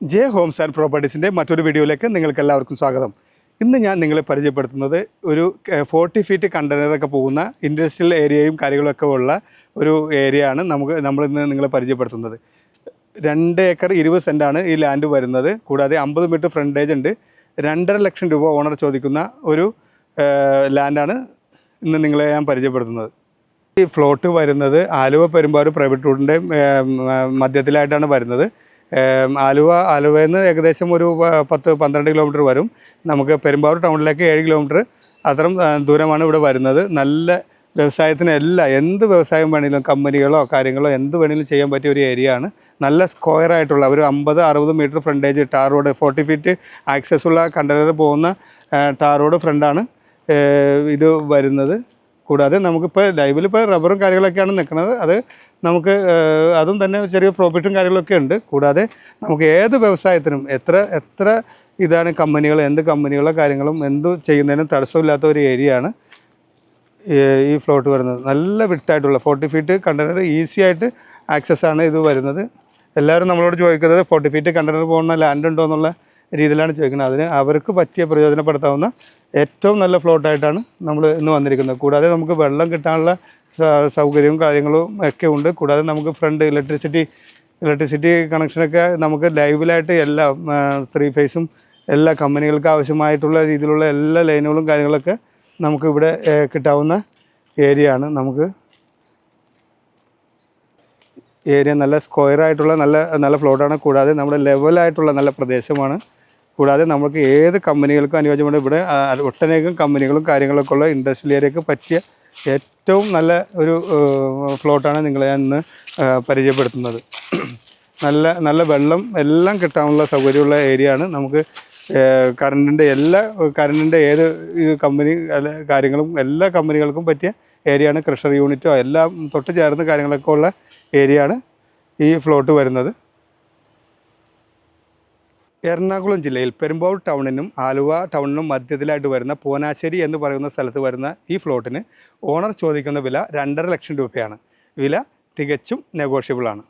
J Holmes and പ്രോപ്പർട്ടീസിന്റെ മറ്റൊരു വീഡിയോയിലേക്ക് നിങ്ങൾക്ക് എല്ലാവർക്കും സ്വാഗതം. ഇന്ന് ഞാൻ നിങ്ങളെ പരിചയപ്പെടുത്തുന്നത് ഒരു ഫോർട്ടി ഫീറ്റ് കണ്ടെയ്നറൊക്കെ പോകുന്ന ഇൻഡസ്ട്രിയൽ ഏരിയയും കാര്യങ്ങളൊക്കെ ഉള്ള ഒരു ഏരിയ ആണ് നമുക്ക് നമ്മളിന്ന് നിങ്ങളെ പരിചയപ്പെടുത്തുന്നത്. രണ്ട് ഏക്കർ ഇരുപത് സെന്റാണ് ഈ ലാൻഡ് വരുന്നത്. കൂടാതെ അമ്പത് മീറ്റർ ഫ്രണ്ടേജ് ഉണ്ട്. രണ്ടര ലക്ഷം രൂപ ഓണർ ചോദിക്കുന്ന ഒരു ലാൻഡാണ് ഇന്ന് നിങ്ങളെ ഞാൻ പരിചയപ്പെടുത്തുന്നത്. ഈ ഫ്ലോട്ട് വരുന്നത് ആലുവ പെരുമ്പാവൂർ പ്രൈവറ്റ് റോഡിന്റെ മധ്യത്തിലായിട്ടാണ് വരുന്നത്. ആലുവ ആലുവയിൽ നിന്ന് ഏകദേശം ഒരു പത്ത് പന്ത്രണ്ട് കിലോമീറ്റർ വരും. നമുക്ക് പെരുമ്പാവൂർ ടൗണിലേക്ക് ഏഴ് കിലോമീറ്റർ അത്രയും ദൂരമാണ് ഇവിടെ വരുന്നത്. നല്ല വ്യവസായത്തിന് എല്ലാ എന്ത് വ്യവസായം വേണമെങ്കിലും കമ്പനികളോ കാര്യങ്ങളോ എന്ത് വേണമെങ്കിലും ചെയ്യാൻ പറ്റിയ ഒരു ഏരിയ ആണ്. നല്ല സ്ക്വയർ ആയിട്ടുള്ള ഒരു അമ്പത് അറുപത് metre frontage tar road forty feet access ഉള്ള കണ്ടെയ്നർ പോകുന്ന ടാർ റോഡ് ഫ്രണ്ടാണ് ഇത് വരുന്നത്. കൂടാതെ നമുക്കിപ്പോൾ ലൈവിൽ ഇപ്പോൾ റബ്ബറും കാര്യങ്ങളൊക്കെയാണ് നിൽക്കുന്നത് അത് നമുക്ക് അതും തന്നെ ചെറിയ പ്രോഫിറ്റും കാര്യങ്ങളൊക്കെ ഉണ്ട്. കൂടാതെ നമുക്ക് ഏത് വ്യവസായത്തിനും എത്ര എത്ര ഇതാണ് കമ്പനികൾ എന്ത് കമ്പനികളോ കാര്യങ്ങളും എന്ത് ചെയ്യുന്നതിനും തടസ്സമില്ലാത്ത ഒരു ഏരിയ ആണ് ഈ- ഈ ഫ്ലോട്ട് വരുന്നത്. നല്ല വിട്ടായിട്ടുള്ള ഫോർട്ടി ഫീറ്റ് കണ്ടെയ്നർ ഈസി ആയിട്ട് ആക്സസ് ആണ് ഇത് വരുന്നത്. എല്ലാവരും നമ്മളോട് ചോദിക്കുന്നത് ഫോർട്ടി ഫീറ്റ് കണ്ടെയ്നർ പോകുന്ന ലാൻഡ് ഉണ്ടോ എന്നുള്ള രീതിയിലാണ് ചോദിക്കുന്നത്. അതിന് അവർക്ക് പറ്റിയ പ്രയോജനപ്പെടുത്താവുന്ന ഏറ്റവും നല്ല ഫ്ലോട്ടായിട്ടാണ് നമ്മൾ ഇന്ന് വന്നിരിക്കുന്നത്. കൂടാതെ നമുക്ക് വെള്ളം കിട്ടാനുള്ള സൗകര്യവും കാര്യങ്ങളും ഒക്കെ ഉണ്ട്. കൂടാതെ നമുക്ക് ഫ്രണ്ട് ഇലക്ട്രിസിറ്റി ഇലക്ട്രിസിറ്റി കണക്ഷനൊക്കെ നമുക്ക് ലൈവിലായിട്ട് എല്ലാ ത്രീ ഫേസും എല്ലാ കമ്പനികൾക്ക് ആവശ്യമായിട്ടുള്ള രീതിയിലുള്ള എല്ലാ ലൈനുകളും കാര്യങ്ങളൊക്കെ നമുക്ക് ഇവിടെ കിട്ടാവുന്ന ഏരിയ ആണ്. നമുക്ക് ഏരിയ നല്ല സ്ക്വയർ ആയിട്ടുള്ള നല്ല നല്ല ഫ്ലോട്ടാണ് കൂടാതെ നമ്മുടെ ലെവലായിട്ടുള്ള നല്ല പ്രദേശമാണ് കൂടാതെ നമുക്ക് ഏത് കമ്പനികൾക്കും അനുയോജ്യമാണ് ഇവിടെ ഒട്ടനേകം കമ്പനികളും കാര്യങ്ങളൊക്കെ ഉള്ള ഇൻഡസ്ട്രിയൽ ഏരിയക്ക് പറ്റിയ ഏറ്റവും നല്ല ഒരു ഫ്ലോട്ടാണ് നിങ്ങളെ ഞാൻ ഇന്ന് പരിചയപ്പെടുത്തുന്നത്. നല്ല നല്ല വെള്ളം എല്ലാം കിട്ടാനുള്ള സൗകര്യമുള്ള ഏരിയ ആണ്. നമുക്ക് കറണ്ടിന്റെ എല്ലാ കറണ്ടിന്റെ ഏത് കമ്പനി കാര്യങ്ങളും എല്ലാ കമ്പനികൾക്കും പറ്റിയ ഏരിയ ആണ്. ക്രഷർ യൂണിറ്റോ എല്ലാം തൊട്ട് ചേർന്ന് കാര്യങ്ങളൊക്കെ ഉള്ള ഏരിയ ആണ് ഈ ഫ്ലോട്ട് വരുന്നത്. എറണാകുളം ജില്ലയിൽ പെരുമ്പാവൂർ ടൗണിനും ആലുവ ടൗണിനും മധ്യത്തിലായിട്ട് വരുന്ന പൂനാശ്ശേരി എന്ന് പറയുന്ന സ്ഥലത്ത് വരുന്ന ഈ ഫ്ലോട്ടിന് ഓണർ ചോദിക്കുന്ന വില രണ്ടര ലക്ഷം രൂപയാണ്. വില തികച്ചും നെഗോഷ്യബിൾ ആണ്.